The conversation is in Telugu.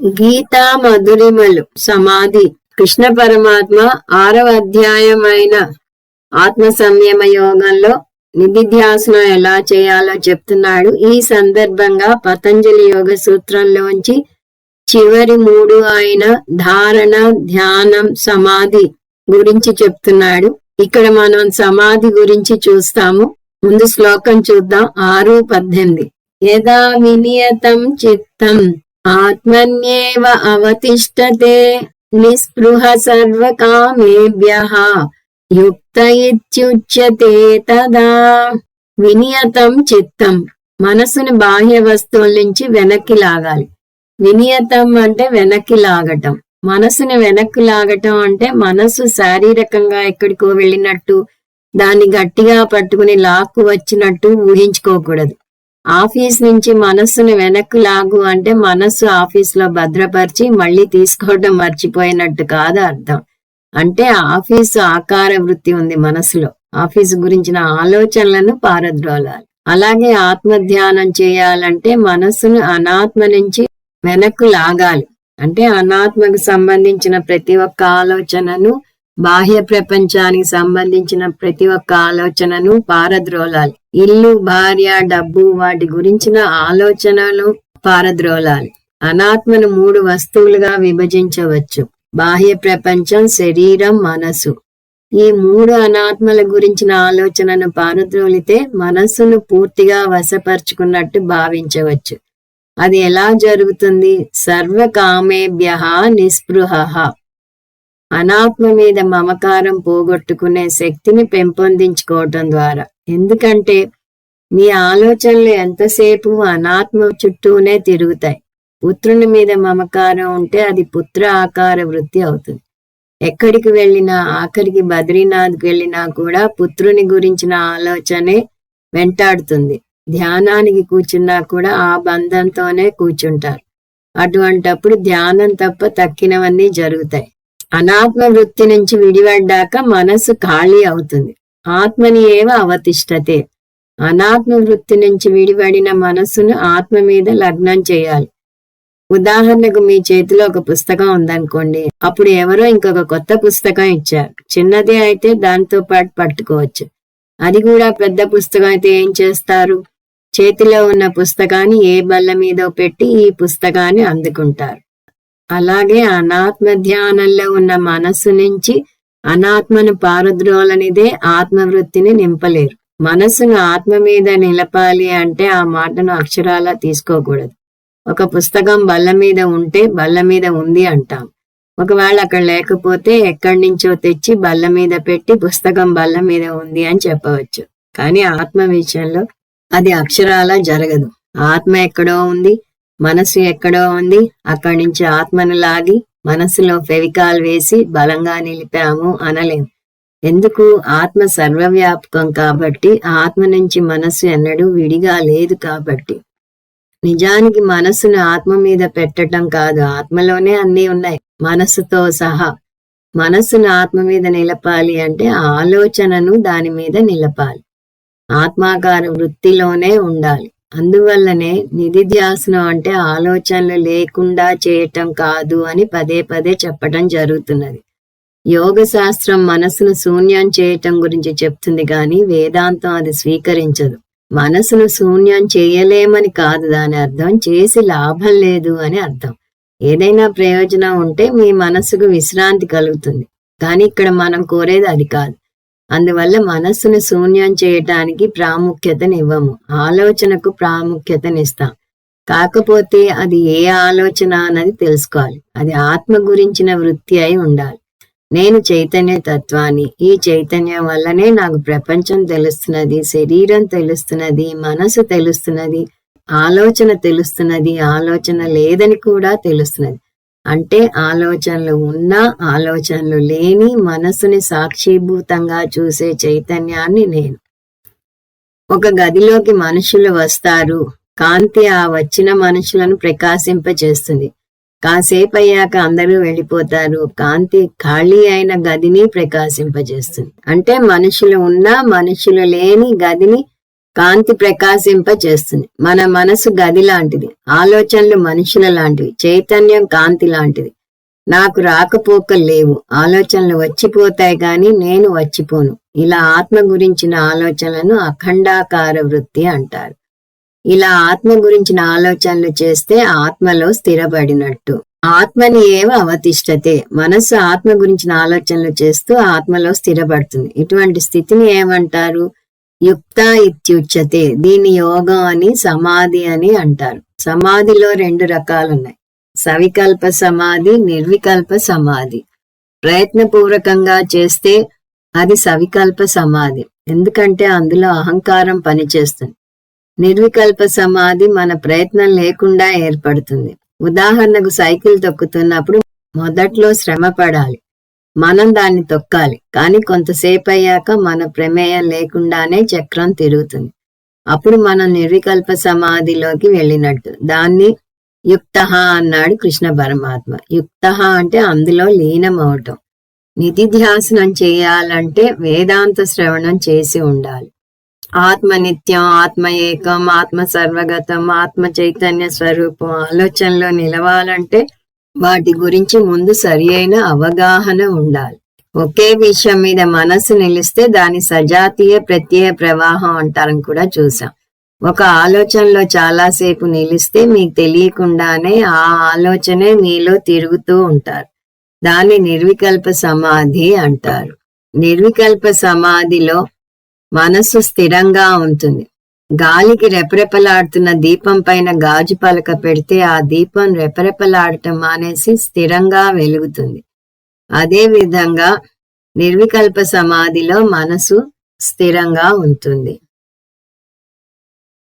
గీతా మధురిమలు సమాధి. కృష్ణ పరమాత్మ ఆరవ అధ్యాయమైన ఆత్మ సంయమ యోగంలో నిధిధ్యాసనం ఎలా చేయాలో చెప్తున్నాడు. ఈ సందర్భంగా పతంజలి యోగ సూత్రంలోంచి చివరి మూడు అయిన ధారణ ధ్యానం సమాధి గురించి చెప్తున్నాడు. ఇక్కడ మనం సమాధి గురించి చూస్తాము. ముందు శ్లోకం చూద్దాం. ఆరు పద్దెనిమిది. యదా వినియతం చిత్తం ఆత్మన్యేవ అవతిష్టతే నిస్పృహ సర్వకామేభ్య యుక్త ఇత్యుచ్యతే తదా వినియతం చిత్తం మనసుని బాహ్య వస్తువుల నుంచి వెనక్కి లాగాలి. వినియతం అంటే వెనక్కి లాగటం. మనసుని వెనక్కి లాగటం అంటే మనసు శారీరకంగా ఎక్కడికో వెళ్ళినట్టు దాన్ని గట్టిగా పట్టుకుని లాక్కు వచ్చినట్టు ఊహించుకోకూడదు. ఆఫీస్ నుంచి మనస్సును వెనక్కు లాగు అంటే మనస్సు ఆఫీస్లో భద్రపరిచి మళ్ళీ తీసుకోవడం మర్చిపోయినట్టు కాదు అర్థం. అంటే ఆఫీసు ఆకార వృత్తి ఉంది మనసులో ఆఫీసు గురించిన ఆలోచనలను పారద్రోలాలి. అలాగే ఆత్మ ధ్యానం చేయాలంటే మనస్సును అనాత్మ నుంచి వెనక్కు లాగాలి. అంటే అనాత్మకు సంబంధించిన ప్రతి ఒక్క ఆలోచనను బాహ్య ప్రపంచానికి సంబంధించిన ప్రతి ఒక్క ఆలోచనను పారద్రోలాలి. ఇల్లు భార్య డబ్బు వాటి గురించిన ఆలోచనలు పారద్రోలాలి. అనాత్మను మూడు వస్తువులుగా విభజించవచ్చు. బాహ్య ప్రపంచం శరీరం మనసు ఈ మూడు అనాత్మల గురించిన ఆలోచనను పారద్రోలితే మనస్సును పూర్తిగా వశపరుచుకున్నట్టు భావించవచ్చు. అది ఎలా జరుగుతుంది? సర్వకామేభ్య నిస్పృహ. అనాత్మ మీద మమకారం పోగొట్టుకునే శక్తిని పెంపొందించుకోవటం ద్వారా. ఎందుకంటే మీ ఆలోచనలు ఎంతసేపు అనాత్మ చుట్టూనే తిరుగుతాయి. పుత్రుని మీద మమకారం ఉంటే అది పుత్ర ఆకార వృత్తి అవుతుంది. ఎక్కడికి వెళ్ళినా ఆఖరికి బద్రీనాథ్కి వెళ్ళినా కూడా పుత్రుని గురించిన ఆలోచనే వెంటాడుతుంది. ధ్యానానికి కూర్చున్నా కూడా ఆ బంధంతోనే కూర్చుంటారు. అటువంటప్పుడు ధ్యానం తప్ప తక్కినవన్నీ జరుగుతాయి. అనాత్మ వృత్తి నుంచి విడిపడ్డాక మనసు ఖాళీ అవుతుంది. ఆత్మని ఏవ అవతిష్టతే. అనాత్మ వృత్తి నుంచి విడిపడిన మనస్సును ఆత్మ మీద లగ్నం చేయాలి. ఉదాహరణకు మీ చేతిలో ఒక పుస్తకం ఉందనుకోండి. అప్పుడు ఎవరో ఇంకొక కొత్త పుస్తకం ఇచ్చారు. చిన్నదే అయితే దాంతో పాటు పట్టుకోవచ్చు. అది కూడా పెద్ద పుస్తకం అయితే ఏం చేస్తారు? చేతిలో ఉన్న పుస్తకాన్ని ఏ బల్ల మీద పెట్టి ఈ పుస్తకాన్ని అందుకుంటారు. అలాగే అనాత్మ ధ్యానంలో ఉన్న మనస్సు నుంచి అనాత్మను పారద్రోలనిదే ఆత్మవృత్తిని నింపలేరు. మనస్సును ఆత్మ మీద నిలపాలి అంటే ఆ మాటను అక్షరాలా తీసుకోకూడదు. ఒక పుస్తకం బల్ల మీద ఉంటే బల్ల మీద ఉంది అంటాం. ఒకవేళ అక్కడ లేకపోతే ఎక్కడి నుంచో తెచ్చి బల్ల మీద పెట్టి పుస్తకం బల్ల మీద ఉంది అని చెప్పవచ్చు. కానీ ఆత్మ విషయంలో అది అక్షరాలా జరగదు. ఆత్మ ఎక్కడో ఉంది మనసు ఎక్కడో ఉంది. అక్కడి నుంచి ఆత్మను లాగి మనసులో ఫెవికాల్ వేసి బలంగా నిలిపాము అనలేం. ఎందుకు? ఆత్మ సర్వవ్యాపకం కాబట్టి ఆత్మ నుంచి మనస్సు ఎన్నడూ విడిగా లేదు కాబట్టి. నిజానికి మనస్సును ఆత్మ మీద పెట్టడం కాదు. ఆత్మలోనే అన్నీ ఉన్నాయి. మనస్సుతో సహా మనస్సును ఆత్మ మీద నిలపాలి అంటే ఆ ఆలోచనను దాని మీద నిలపాలి. ఆత్మాకార వృత్తిలోనే ఉండాలి. అందువల్లనే నిధిధ్యాసనం అంటే ఆలోచనలు లేకుండా చేయటం కాదు అని పదే పదే చెప్పటం జరుగుతున్నది. యోగ శాస్త్రం మనసును శూన్యం చేయటం గురించి చెప్తుంది కానీ వేదాంతం అది స్వీకరించదు. మనసును శూన్యం చేయలేమని కాదు దాని అర్థం చేసి లాభం లేదు అని అర్థం. ఏదైనా ప్రయోజనం ఉంటే మీ మనసుకు విశ్రాంతి కలుగుతుంది. కానీ ఇక్కడ మనం కోరేది అది కాదు. అందువల్ల మనస్సును శూన్యం చేయటానికి ప్రాముఖ్యతనివ్వము. ఆలోచనకు ప్రాముఖ్యతనిస్తాం. కాకపోతే అది ఏ ఆలోచన అన్నది తెలుసుకోవాలి. అది ఆత్మ గురించిన వృత్తి అయి ఉండాలి. నేను చైతన్య తత్వాన్ని ఈ చైతన్యం వల్లనే నాకు ప్రపంచం తెలుస్తున్నది శరీరం తెలుస్తున్నది మనసు తెలుస్తున్నది ఆలోచన తెలుస్తున్నది ఆలోచన లేదని కూడా తెలుస్తున్నది. అంటే ఆలోచనలు ఉన్నా ఆలోచనలు లేని మనసుని సాక్షిభూతంగా చూసే చైతన్యాన్ని నేను. ఒక గదిలోకి మనుషులు వస్తారు. కాంతి ఆ వచ్చిన మనుషులను ప్రకాశింపచేస్తుంది కాసేపు అయ్యాక అందరూ వెళ్ళిపోతారు. కాంతి ఖాళీ అయిన గదిని ప్రకాశింపజేస్తుంది. అంటే మనుషులు ఉన్నా మనుషులు లేని గదిని కాంతి ప్రకాశింప చేస్తుంది మన మనసు గది లాంటిది ఆలోచనలు మనుషుల లాంటివి చైతన్యం కాంతి లాంటిది. నాకు రాకపోక లేవు ఆలోచనలు వచ్చిపోతాయి గాని నేను వచ్చిపోను. ఇలా ఆత్మ గురించిన ఆలోచనలను అఖండాకార వృత్తి అంటారు. ఇలా ఆత్మ గురించిన ఆలోచనలు చేస్తే ఆత్మలో స్థిరపడినట్టు. ఆత్మని ఏవ అవతిష్టతే? మనస్సు ఆత్మ గురించిన ఆలోచనలు చేస్తూ ఆత్మలో స్థిరపడుతుంది. ఇటువంటి స్థితిని ఏమంటారు? యుక్త ఇత్యుచ్యతే దీని యోగం అని సమాధి అని అంటారు. సమాధిలో రెండు రకాలు ఉన్నాయి సవికల్ప సమాధి నిర్వికల్ప సమాధి. ప్రయత్నపూర్వకంగా చేస్తే అది సవికల్ప సమాధి. ఎందుకంటే అందులో అహంకారం పనిచేస్తుంది. నిర్వికల్ప సమాధి మన ప్రయత్నం లేకుండా ఏర్పడుతుంది. ఉదాహరణకు సైకిల్ తొక్కుతున్నప్పుడు మొదట్లో శ్రమ పడాలి. మనం దాన్ని తొక్కాలి. కానీ కొంతసేపు అయ్యాక మన ప్రమేయం లేకుండానే చక్రం తిరుగుతుంది. అప్పుడు మనం నిర్వికల్ప సమాధిలోకి వెళ్ళినట్టు. దాన్ని యుక్త అన్నాడు కృష్ణ పరమాత్మ. యుక్త అంటే అందులో లీనం అవటం నిధిధ్యాసనం చేయాలంటే వేదాంత శ్రవణం చేసి ఉండాలి. ఆత్మ నిత్యం ఆత్మ ఏకం ఆత్మ సర్వగతం ఆత్మ చైతన్య స్వరూపం ఆలోచనలో నిలవాలంటే వాటి గురించి ముందు సరి అయిన అవగాహన ఉండాలి. ఒకే విషయం మీద మనసు నిలిస్తే దాని సజాతీయ ప్రత్యయ ప్రవాహం అంటారని కూడా చూసాం. ఒక ఆలోచనలో చాలాసేపు నిలిస్తే మీకు తెలియకుండానే ఆ ఆలోచనే మీలో తిరుగుతూ ఉంటారు. దాన్ని నిర్వికల్ప సమాధి అంటారు. నిర్వికల్ప సమాధిలో మనస్సు స్థిరంగా ఉంటుంది. గాలికి రెపరెపలాడుతున్న దీపం పైన గాజు పలక పెడితే ఆ దీపం రెపరెపలాడటం మానేసి స్థిరంగా వెలుగుతుంది. అదే విధంగా నిర్వికల్ప సమాధిలో మనసు స్థిరంగా ఉంటుంది.